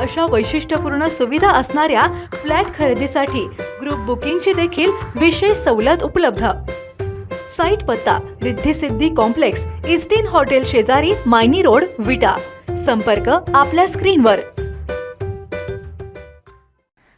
अशा वैशिष्ट्यपूर्ण सुविधा असणाऱ्या फ्लॅट खरेदीसाठी ग्रुप बुकिंगची देखील विशेष सवलत उपलब्ध. साईट पत्ता रिद्धी सिद्धी कॉम्प्लेक्स इस्टीन हॉटेल शेजारी मायनी रोड विटा. संपर्क आपल्या स्क्रीनवर.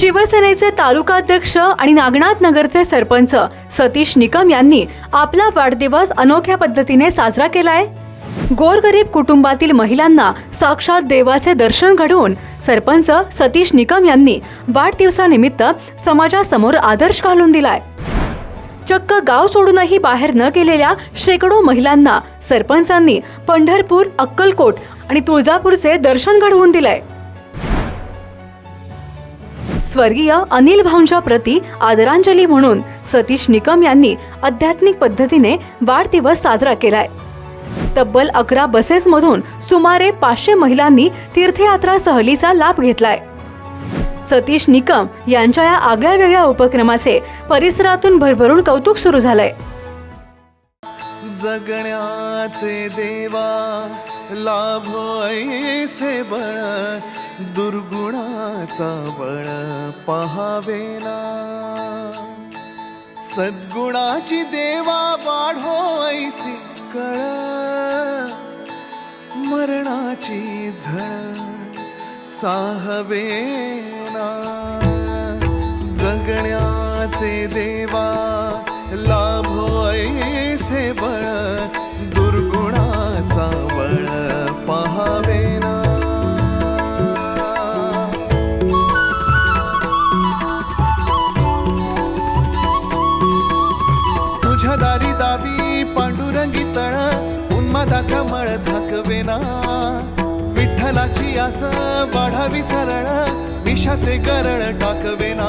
शिवसेनेचे तालुकाध्यक्ष आणि नागनाथ नगरचे सरपंच सतीश निकम यांनी आपला वाढदिवस अनोख्या पद्धतीने साजरा केलाय. गोरगरीब कुटुंबातील महिलांना साक्षात देवाचे दर्शन घडवून सरपंच सतीश निकम यांनी वाढदिवसानिमित्त समाजासमोर आदर्श घालून दिलाय. चक्क गाव सोडूनही बाहेर न गेलेल्या शेकडो महिलांना सरपंचांनी पंढरपूर अक्कलकोट आणि तुळजापूरचे दर्शन घडवून दिलंय. स्वर्गीय अनिल भाऊंच्या प्रती आदरांजली म्हणून सतीश निकम यांनी आध्यात्मिक पद्धतीने वाढदिवस साजरा केलाय. तब्बल अकरा बसेसमधून सुमारे पाचशे महिलांनी तीर्थयात्रा सहलीचा लाभ घेतलाय. सतीश निकम यांच्या या आगळ्या वेगळ्या उपक्रमाचे परिसरातून भरभरून कौतुक सुरू झालंय. जगण्याचे देवा लाभ ऐसे बळ दुर्गुणाचा बळ पहावेला सद्गुणाची देवा वाढो ऐसी कळ. मरणाची झळ साहवेना. जगण्याचे देवा झाकवेना विठ्ठलाची आस वाढावी सरळ विषाचे गरळ टाकवेना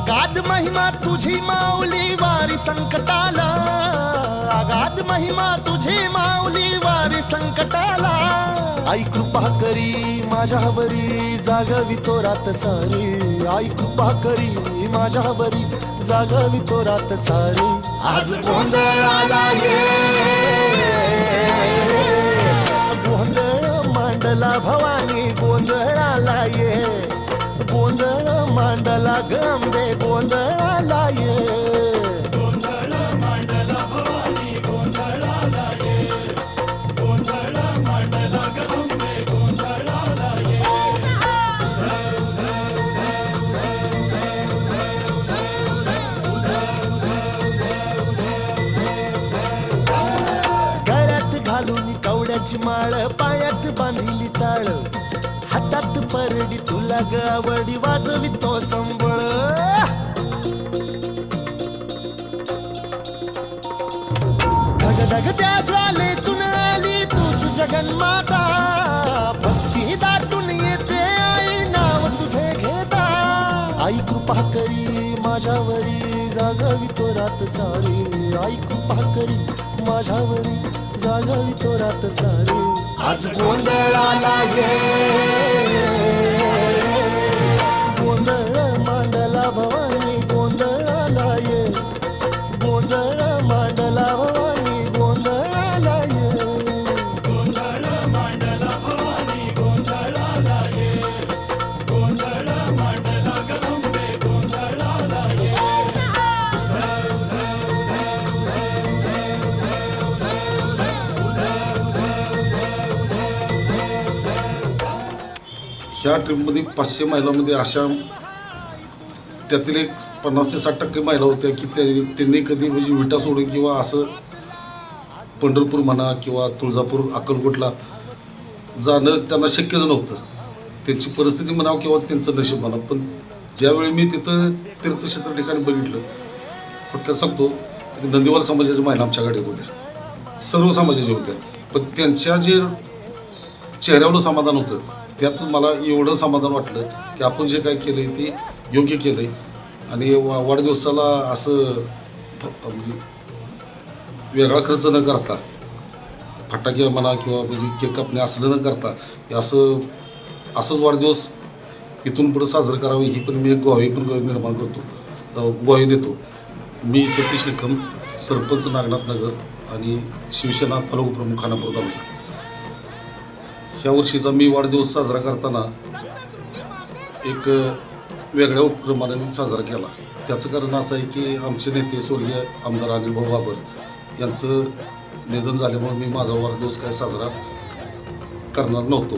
अगाध महिमा तुझी माऊली वारी संकटाला. अगाध महिमा तुझी माऊली वारी संकटाला. आई कृपा करी माझ्यावरी जागवी तो रात सारी. आई कृपा करी माझ्यावरी जागवी तो रात सारी. आज गोंधळाला ये. गोंधळ मांडला भवानी गोंधळाला ये. गोंधळ मांडला गंबे गोंधळाला ये. पायात बांधिली चाळ. हातात परडी तुला गावडी वाजवी तो संबळ. धगधग त्या ज्वालेतून आली तूच जगन्माता. भक्ती दाटून येते आई नाव तुझे घेता. आई कृपा करी माझ्यावरी जागावी तो रात सारी. आई कृपा करी माझ्यावरी जागावी तो रात सारी. आज गोंधळाला ये. ह्या ट्रिपमध्ये पाचशे महिलांमध्ये अशा त्यातील एक पन्नास ते साठ टक्के महिला होत्या की त्या त्यांनी कधी म्हणजे विटा सोडून किंवा असं पंढरपूर म्हणा किंवा तुळजापूर अक्कलकोटला जाणं त्यांना शक्यच नव्हतं. त्यांची परिस्थिती म्हणावं किंवा त्यांचं नशीब म्हणा पण ज्यावेळी मी तिथं तीर्थक्षेत्र ठिकाणी बघितलं फक्त सांगतो नंदीवाल समाजाच्या महिला आमच्या गाडीत होत्या. सर्व समाजाच्या होत्या. पण त्यांच्या जे चेहऱ्यावर समाधान होतं त्यात मला एवढं समाधान वाटलं की आपण जे काय केलं आहे ते योग्य केलं आहे आणि वा वाढदिवसाला असं म्हणजे वेगळा खर्च न करता फटाके म्हणा किंवा म्हणजे केक कापणे असलं न करता हे असं असंच वाढदिवस इथून पुढे साजरं करावं ही पण मी एक ग्वाही पण निर्माण करतो अ, देतो. मी सतीश निकम सरपंच नागनाथ नगर आणि शिवसेना तालुका प्रमुख खानापूर तालुका. ह्या वर्षीचा मी वाढदिवस साजरा करताना एक वेगळ्या उपक्रमाने साजरा केला. त्याचं कारण असं आहे की आमचे नेते स्वर्गीय आमदार अनिल भाऊ बाबर यांचं निधन झाल्यामुळे मी माझा वाढदिवस काय साजरा करणार नव्हतो.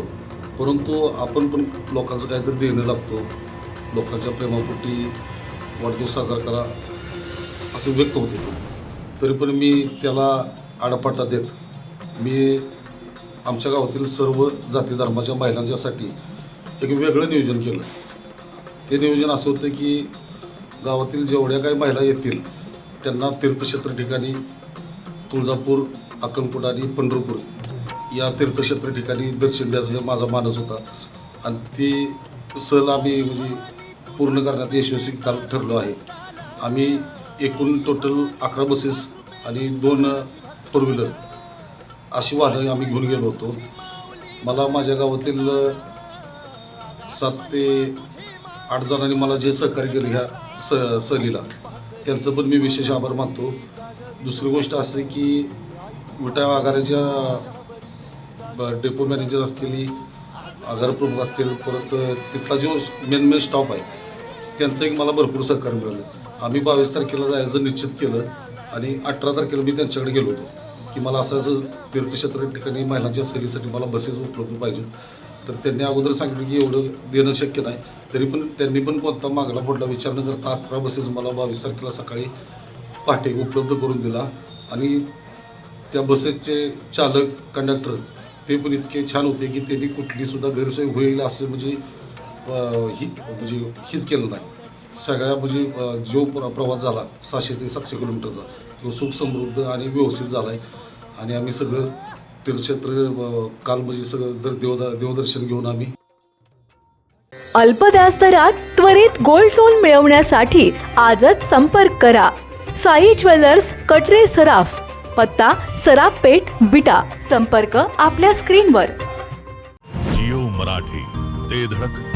परंतु आपण पण लोकांचं काहीतरी देणं लागतो. लोकांच्या प्रेमापोटी वाढदिवस साजरा करा असं व्यक्त होत होतो. तरी पण मी त्याला आडपाटा देत मी आमच्या गावातील सर्व जाती धर्माच्या महिलांच्यासाठी एक वेगळं नियोजन केलं. ते नियोजन असं होतं की गावातील जेवढ्या काही महिला येतील त्यांना तीर्थक्षेत्र ठिकाणी तुळजापूर अक्कलकोट आणि पंढरपूर या तीर्थक्षेत्र ठिकाणी दर्शन द्यायचा हे माझा मानस होता. आणि ती सहल आम्ही म्हणजे पूर्ण करण्यात यशस्वी काल ठरलो आहे. आम्ही एकूण टोटल अकरा बसेस आणि दोन फोर व्हीलर अशी वाहनं आम्ही घेऊन गेलो होतो. मला माझ्या गावातील सात ते आठ जणांनी मला जे सहकार्य केलं ह्या स सहलीला त्यांचं पण मी विशेष आभार मानतो. दुसरी गोष्ट अशी की विटा आगाराच्या ब- डेपो मॅनेजर असलेली आगार प्रमुख असतील परत तिथला जो मेन मेन स्टॉप आहे त्यांचं एक मला भरपूर सहकार्य मिळालं. आम्ही बावीस तारखेला जायचं निश्चित केलं आणि अठरा तारखेला मी त्यांच्याकडे गेलो होतो. की मला असं असं तीर्थक्षेत्र ठिकाणी महिलांच्या सहलीसाठी मला बसेस उपलब्ध पाहिजेत. तर त्यांनी अगोदर सांगितलं की एवढं देणं शक्य नाही. तरी पण त्यांनी पण कोणता मागला पुढला विचार न करता अकरा बसेस मला बावीस तारखेला सकाळी पहाटे उपलब्ध करून दिला. आणि त्या बसेसचे चालक कंडक्टर ते पण इतके छान होते की त्यांनी कुठलीसुद्धा गैरसोय होईल असं म्हणजे ही म्हणजे हीच केलं नाही. सगळ्या म्हणजे जो प्रवास झाला सहाशे ते सातशे किलोमीटरचा. तो सुख समृद्ध आणि व्यवस्थित झाला आहे आणि आम्ही सगळं तीर्थक्षेत्र काल म्हणजे सगळं दर देवदा देवदर्शन घेऊन आम्ही. अल्प दरात त्वरित गोल्ड लोन मिळवण्यासाठी आजच संपर्क करा. साई ज्वेलर्स कटरे सराफ पत्ता सराफ पेठ विटा. संपर्क आपल्या स्क्रीनवर. जिओ मराठी ते धडक.